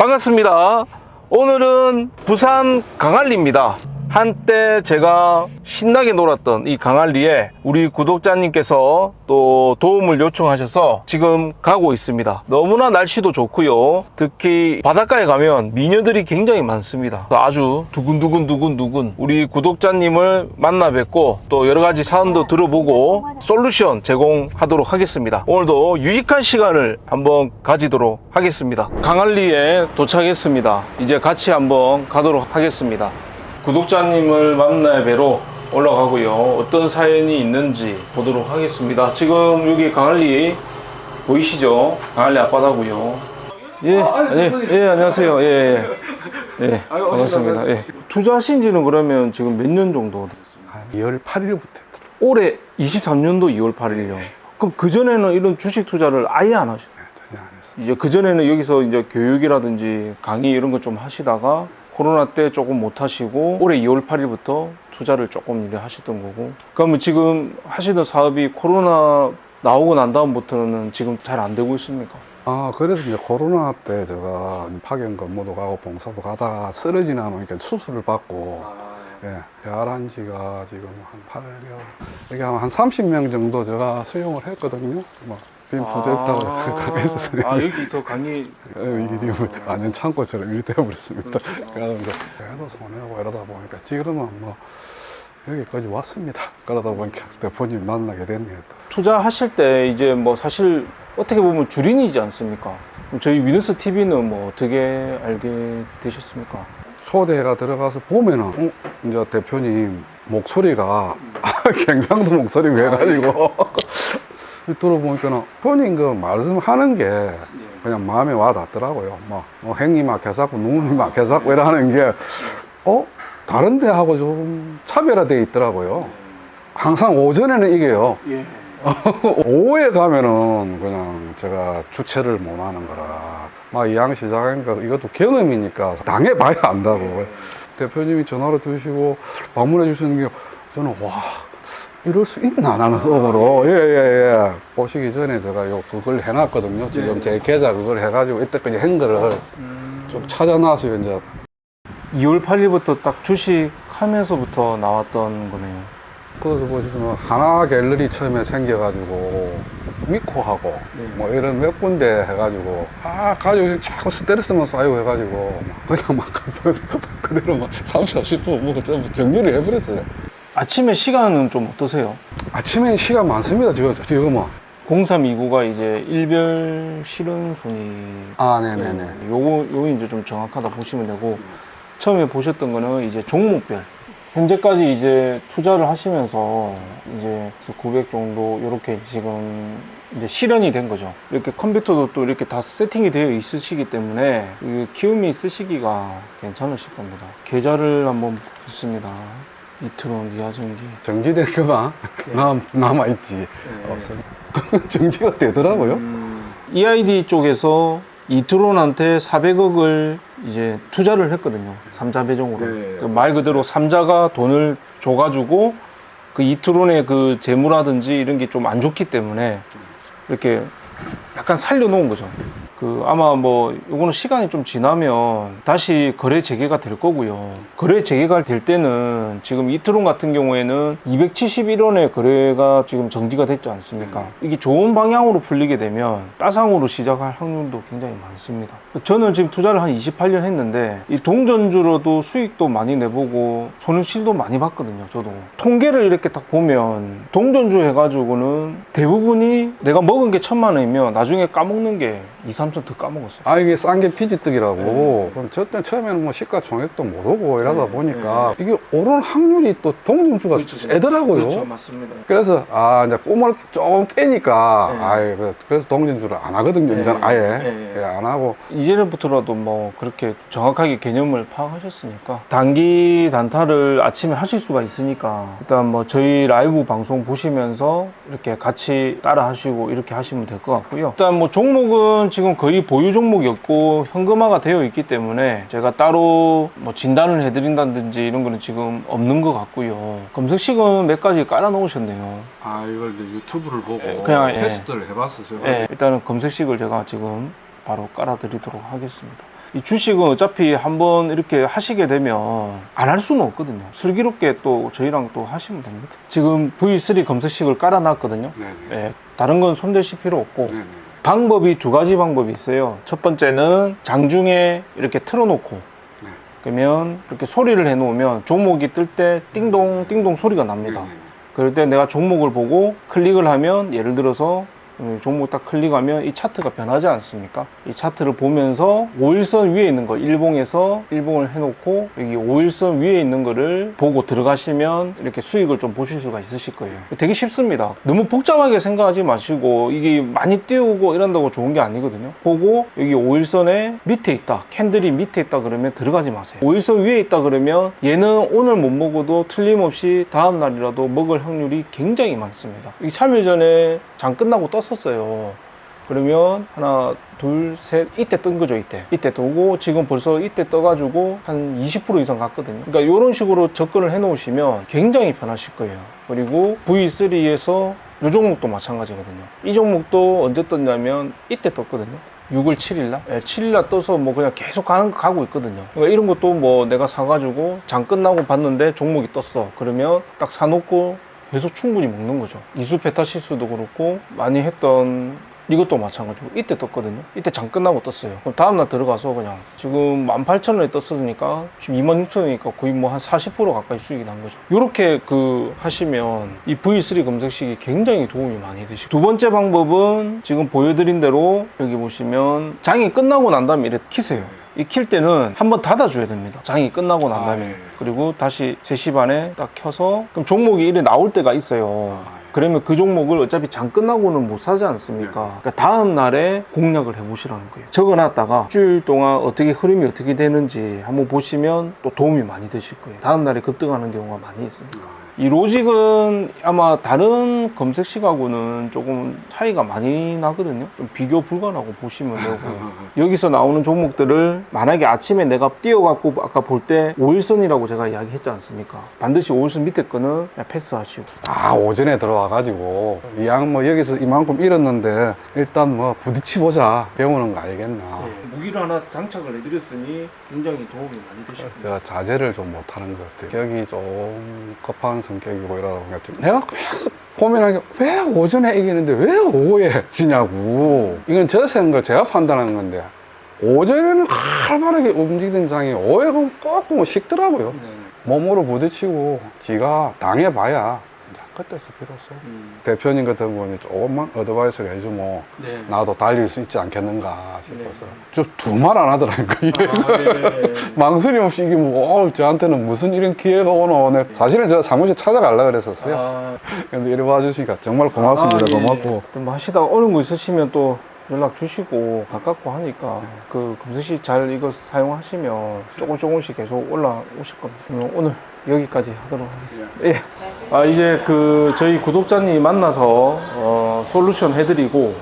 반갑습니다. 오늘은 부산 강할리입니다. 한때 제가 신나게 놀았던 이 강할리에 우리 구독자님께서 또 도움을 요청하셔서 지금 가고 있습니다. 너무나 날씨도 좋고요. 특히 바닷가에 가면 미녀들이 굉장히 많습니다. 아주 두근두근 두근두근 우리 구독자님을 만나 뵙고 또 여러 가지 사연도 들어보고 솔루션 제공하도록 하겠습니다. 오늘도 유익한 시간을 한번 가지도록 하겠습니다. 강할리에 도착했습니다. 이제 같이 한번 가도록 하겠습니다. 구독자님을 만나 뵈러 올라가고요. 어떤 사연이 있는지 보도록 하겠습니다. 지금 여기 강할리 보이시죠? 강할리 앞바다고요. 예, 예, 예, 안녕하세요. 예, 예. 예, 반갑습니다. 예. 투자하신 지는 그러면 지금 몇 년 정도 됐습니까? 한 2월 8일부터 올해 23년도 2월 8일이요. 그럼 그 전에는 이런 주식 투자를 아예 안 하셨어요? 전혀 안 했어요. 이제 그 전에는 여기서 이제 교육이라든지 강의 이런 거 좀 하시다가 코로나 때 조금 못 하시고 올해 2월 8일부터 투자를 조금 이래 하셨던 거고 그러면 지금 하시던 사업이 코로나 나오고 난 다음부터는 지금 잘 안 되고 있습니까? 아, 그래서 이제 코로나 때 제가 파견 근무도 가고 봉사도 가다가 쓰러지나 보니까 수술을 받고, 예, 재활한 지가 지금 한 8개월. 이게 한 30명 정도 제가 수용을 했거든요. 뭐, 빈 부적다고 아, 했었어요. 아 여기 저 강의 예, 이게 지금 완전 창고처럼 일이 되어버렸습니다. 그렇죠. 그래서 이제 해도 손해고 이러다 보니까 지금은 뭐 여기까지 왔습니다. 그러다 보니까 대표님 만나게 됐네요. 또. 투자하실 때 이제 뭐 사실 어떻게 보면 주린이지 않습니까? 저희 위너스 TV는 뭐 어떻게 알게 되셨습니까? 초대가 들어가서 보면은 어, 이제 대표님 목소리가 경상도 목소리고 해가지고 들어보니까는 본인 그 말씀하는 게 그냥 마음에 와 닿더라고요. 뭐, 뭐 행이 막혀서고 눈이 막혀서고 이러는 게 어? 다른 데하고 좀 차별화되어 있더라고요. 항상 오전에는 이게요. 예. 오후에 가면은 그냥 제가 주체를 못 하는 거라. 막 이양 시작하니까 이것도 경험이니까 당해봐야 안다고. 대표님이 전화로 주시고 방문해 주시는 게 저는 와, 이럴 수 있나 나는 속으로. 예, 예, 예. 오시기 전에 제가 요 그걸 해놨거든요. 지금 제 계좌 그걸 해가지고 이때까지 한 거를 좀 찾아놔서 이제 2월 8일부터 딱 주식 하면서부터 나왔던 거네요. 그래서 보시면 하나 갤러리 처음에 생겨가지고 미코하고 네. 뭐 이런 몇 군데 해가지고 아 가지고 자꾸 스트레스만 쌓이고 해가지고 그냥 막 그대로 막 30, 40분 뭐좀 정리를 해버렸어요 아침에 시간은 좀 어떠세요? 아침에 시간 많습니다 지금, 지금은 0329가 이제 일별 실현 손익. 아 네네네 요거, 요거 이제 좀 정확하다 보시면 되고, 처음에 보셨던 거는 이제 종목별. 현재까지 이제 투자를 하시면서 이제 900 정도 이렇게 지금 이제 실현이 된 거죠. 이렇게 컴퓨터도 또 이렇게 다 세팅이 되어 있으시기 때문에 이 키움이 쓰시기가 괜찮으실 겁니다. 계좌를 한번 보겠습니다. 이트론 리아전기. 정지된 거만 남, 남아있지 없어. 정지가 되더라고요 EID 쪽에서 이트론한테 400억을 이제 투자를 했거든요. 삼자 배정으로. 네. 그말 그대로 삼자가 돈을 줘가지고 그 이트론의 그 재무라든지 이런 게 좀 안 좋기 때문에 이렇게 약간 살려놓은 거죠. 그 아마 뭐 요거는 시간이 좀 지나면 다시 거래 재개가 될 거고요. 거래 재개가 될 때는 지금 이트론 같은 경우에는 271원의 거래가 지금 정지가 됐지 않습니까? 이게 좋은 방향으로 풀리게 되면 따상으로 시작할 확률도 굉장히 많습니다. 저는 지금 투자를 한 28년 했는데 이 동전주로도 수익도 많이 내보고 손실도 많이 봤거든요. 저도 통계를 이렇게 딱 보면 동전주 해가지고는 대부분이 내가 먹은 게 천만 원이면 나중에 까먹는 게 2, 3 천더 까먹었어요. 아 이게 싼 게 피지떡이라고 그럼 저때 처음에는 뭐 시가총액도 모르고 이러다 네, 보니까 이게 오를 확률이 또 동전주가 세더라고요 그렇죠, 맞습니다. 그래서 아 이제 꿈을 조금 깨니까 네. 아예 그래서, 그래서 동전주를 안 하거든요 네. 이제 아예 네. 예, 안 하고 이제부터라도 뭐 그렇게 정확하게 개념을 파악하셨으니까 단기 단타를 아침에 하실 수가 있으니까 일단 뭐 저희 라이브 방송 보시면서 이렇게 같이 따라 하시고 이렇게 하시면 될 것 같고요. 일단 뭐 종목은 지금 거의 보유 종목이었고 현금화가 되어 있기 때문에 제가 따로 뭐 진단을 해드린다든지 이런 거는 지금 없는 것 같고요. 검색식은 몇 가지 깔아 놓으셨네요. 아 이걸 이제 유튜브를 보고 예, 그냥, 예. 테스트를 해봤었어요 네, 일단은 검색식을 제가 지금 바로 깔아드리도록 하겠습니다. 이 주식은 어차피 한번 이렇게 하시게 되면 안 할 수는 없거든요. 슬기롭게 또 저희랑 또 하시면 됩니다. 지금 V3 검색식을 깔아놨거든요. 네네. 예, 다른 건 손대실 필요 없고 네네. 방법이 두 가지 방법이 있어요. 첫 번째는 장중에 이렇게 틀어놓고 네. 그러면 이렇게 소리를 해놓으면 종목이 뜰 때 띵동 띵동 소리가 납니다. 네네. 그럴 때 내가 종목을 보고 클릭을 하면 예를 들어서 음, 종목 딱 클릭하면 이 차트가 변하지 않습니까? 이 차트를 보면서 5일선 위에 있는 거 일봉에서 일봉을 해놓고 여기 5일선 위에 있는 거를 보고 들어가시면 이렇게 수익을 좀 보실 수가 있으실 거예요. 되게 쉽습니다. 너무 복잡하게 생각하지 마시고 이게 많이 띄우고 이런다고 좋은 게 아니거든요. 보고 여기 5일선에 밑에 있다. 캔들이 밑에 있다 그러면 들어가지 마세요. 5일선 위에 있다 그러면 얘는 오늘 못 먹어도 틀림없이 다음 날이라도 먹을 확률이 굉장히 많습니다. 이 3일 전에 장 끝나고 떴었어요. 그러면 하나, 둘, 셋 이때 뜬 거죠 이때 이때 뜨고 지금 벌써 이때 떠가지고 한 20% 이상 갔거든요. 그러니까 이런 식으로 접근을 해 놓으시면 굉장히 편하실 거예요. 그리고 V3에서 이 종목도 마찬가지거든요. 이 종목도 언제 떴냐면 이때 떴거든요. 6월 7일날? 7일날 떠서 뭐 그냥 계속 가는, 가고 있거든요. 그러니까 이런 것도 뭐 내가 사가지고 장 끝나고 봤는데 종목이 떴어. 그러면 딱 사놓고 계속 충분히 먹는 거죠. 이수 베타 시스도 그렇고 많이 했던 이것도 마찬가지고 이때 떴거든요. 이때 장 끝나고 떴어요. 그럼 다음날 들어가서 그냥 지금 18,000원에 떴으니까 지금 26,000원이니까 거의 뭐 한 40% 가까이 수익이 난 거죠. 이렇게 그 하시면 이 V3 검색식이 굉장히 도움이 많이 되시고 두 번째 방법은 지금 보여드린 대로 여기 보시면 장이 끝나고 난 다음에 이렇게 키세요. 이킬 때는 한번 닫아줘야 됩니다. 장이 끝나고 난 아, 다음에. 예. 그리고 다시 3시 반에 딱 켜서 그럼 종목이 이래 나올 때가 있어요. 아, 예. 그러면 그 종목을 어차피 장 끝나고는 못 사지 않습니까? 그러니까 다음 날에 공략을 해보시라는 거예요. 적어놨다가 일주일 동안 어떻게 흐름이 어떻게 되는지 한번 보시면 또 도움이 많이 되실 거예요. 다음 날에 급등하는 경우가 많이 있으니까. 이 로직은 아마 다른 검색식하고는 조금 차이가 많이 나거든요. 좀 비교 불가라고 보시면 되고요. 여기서 나오는 종목들을 만약에 아침에 내가 띄워갖고 아까 볼 때 5일선이라고 제가 이야기했지 않습니까? 반드시 5일선 밑에 거는 그냥 패스하시고. 아 오전에 들어와가지고 이왕 뭐 여기서 이만큼 잃었는데 일단 뭐 부딪히 보자 배우는 거 알겠나 네, 무기를 하나 장착을 해드렸으니 굉장히 도움이 많이 되실 그래서 제가 자제를 좀 못하는 것 같아요 성격이 좀 급한 성격이고 이러다 보니까 좀 내가 계속 고민하는 게 왜 오전에 이기는데 왜 오후에 지냐고. 이건 저 생각 제가 판단하는 건데 오전에는 활발하게 움직이던 장이 오후에 가면 꼭 식더라고요. 몸으로 부딪히고 지가 당해봐야 그때서 비로소 대표님 같은 경우는 조금만 어드바이스를 해주면 네. 나도 달릴 수 있지 않겠는가 싶어서 네. 좀두말 안 하더라니까 이게 아, 네. 망설임 없이 이게 뭐 어, 저한테는 무슨 이런 기회가 오노 네. 사실은 제가 사무실 찾아가려고 그랬었어요 아, 근데 이래 봐주시니까 정말 고맙습니다 아, 예. 고맙고 하여튼 뭐 하시다가 어려운 거 있으시면 또 연락 주시고 가깝고 하니까 그 검색시 잘 이거 사용하시면 조금 조금씩 계속 올라오실 겁니다. 오늘 여기까지 하도록 하겠습니다. 예. 아 이제 그 저희 구독자님 만나서 어, 솔루션 해드리고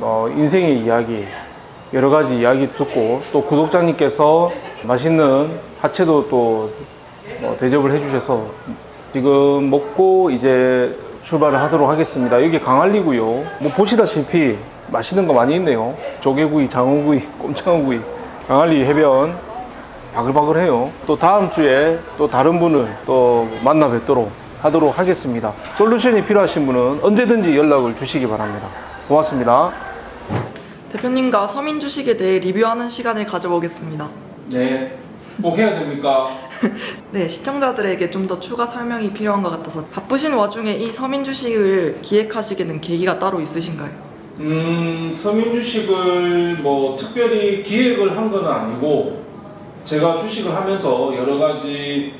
어, 인생의 이야기 여러 가지 이야기 듣고 또 구독자님께서 맛있는 하체도 또 어, 대접을 해주셔서 지금 먹고 이제 출발을 하도록 하겠습니다. 여기 강할리고요. 뭐 보시다시피 맛있는 거 많이 있네요. 조개구이, 장어구이, 꼼장어구이, 강할리 해변 바글바글해요. 또 다음 주에 또 다른 분을 또 만나 뵙도록 하도록 하겠습니다. 솔루션이 필요하신 분은 언제든지 연락을 주시기 바랍니다. 고맙습니다. 대표님과 서민 주식에 대해 리뷰하는 시간을 가져보겠습니다. 네. 꼭 해야 됩니까? 네, 시청자들에게 좀 더 추가 설명이 필요한 것 같아서 바쁘신 와중에 이 서민 주식을 기획하시게 된 계기가 따로 있으신가요? 음, 서민 주식을 뭐 특별히 기획을 한 건 아니고 제가 주식을 하면서 여러 가지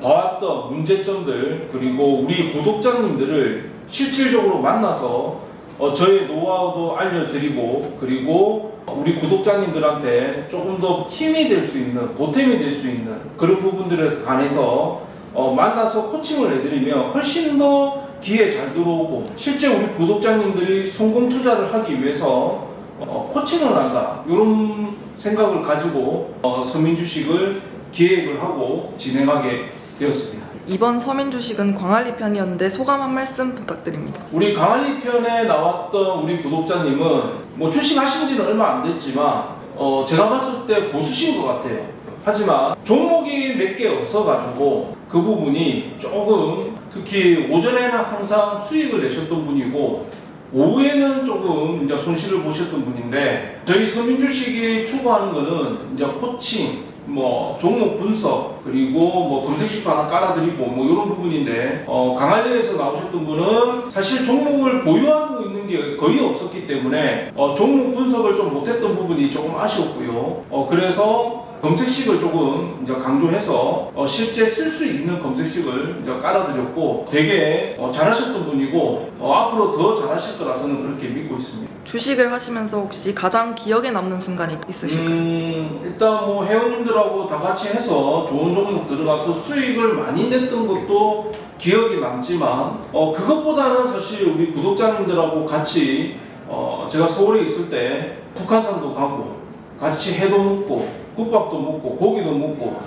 봐왔던 문제점들 그리고 우리 구독자님들을 실질적으로 만나서 어, 저의 노하우도 알려드리고 그리고 우리 구독자님들한테 조금 더 힘이 될 수 있는 보탬이 될 수 있는 그런 부분들에 관해서 어, 만나서 코칭을 해드리면 훨씬 더 기회 잘 들어오고 실제 우리 구독자님들이 성공 투자를 하기 위해서 어, 코칭을 한다. 이런 생각을 가지고 어, 서민 주식을 기획을 하고 진행하게 되었습니다. 이번 서민 주식은 광안리 편이었는데 소감 한 말씀 부탁드립니다. 우리 강한리 편에 나왔던 우리 구독자님은 뭐 주식 하신 지는 얼마 안 됐지만 어, 제가 봤을 때 고수신 것 같아요. 하지만 종목이 몇 개 없어가지고 그 부분이 조금 특히 오전에는 항상 수익을 내셨던 분이고 오후에는 조금 이제 손실을 보셨던 분인데 저희 서민주식이 추구하는 거는 이제 코칭 뭐 종목 분석 그리고 뭐 검색식도 하나 깔아드리고 뭐 이런 부분인데 어, 강한리에서 나오셨던 분은 사실 종목을 보유하고 있는 게 거의 없었기 때문에 어, 종목 분석을 좀 못했던 부분이 조금 아쉬웠고요. 어, 그래서 검색식을 조금 이제 강조해서 어, 실제 쓸 수 있는 검색식을 이제 깔아드렸고 되게 어, 잘하셨던 분이고 어, 앞으로 더 잘하실 거라 저는 그렇게 믿고 있습니다. 주식을 하시면서 혹시 가장 기억에 남는 순간이 있으실까요? 음, 일단 뭐 회원님들하고 다 같이 해서 좋은 종목 들어가서 수익을 많이 냈던 것도 기억이 남지만 어, 그것보다는 사실 우리 구독자님들하고 같이 어, 제가 서울에 있을 때 북한산도 가고 같이 회도 먹고 국밥도 먹고 고기도 먹고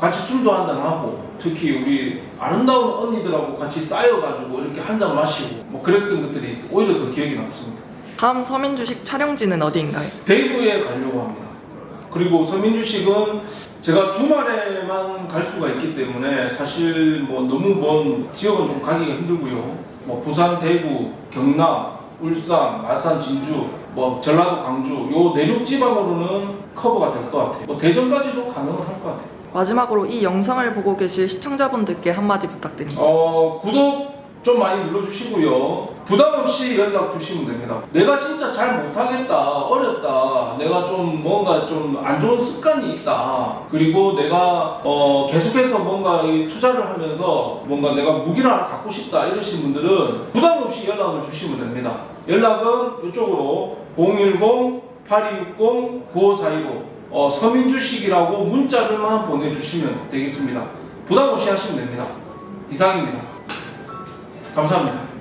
같이 술도 한잔 하고 특히 우리 아름다운 언니들하고 같이 쌓여가지고 이렇게 한 잔 마시고 뭐 그랬던 것들이 오히려 더 기억이 남습니다. 다음 서민 주식 촬영지는 어디인가요? 대구에 가려고 합니다. 그리고 서민 주식은 제가 주말에만 갈 수가 있기 때문에 사실 뭐 너무 먼 지역은 좀 가기가 힘들고요. 뭐 부산, 대구, 경남, 울산, 마산, 진주, 뭐 전라도, 광주 요 내륙 지방으로는 커버가 될 것 같아요. 뭐 대전까지도 가능할 것 같아요. 마지막으로 이 영상을 보고 계실 시청자분들께 한마디 부탁드립니다. 어, 구독 좀 많이 눌러주시고요. 부담 없이 연락 주시면 됩니다. 내가 진짜 잘 못하겠다, 어렵다, 내가 좀 뭔가 좀 안 좋은 습관이 있다. 그리고 내가 어, 계속해서 뭔가 이 투자를 하면서 뭔가 내가 무기를 하나 갖고 싶다 이러신 분들은 부담 없이 연락을 주시면 됩니다. 연락은 이쪽으로 010-8260-9545 어, 서민주식이라고 문자를만 보내주시면 되겠습니다. 부담 없이 하시면 됩니다. 이상입니다. 감사합니다.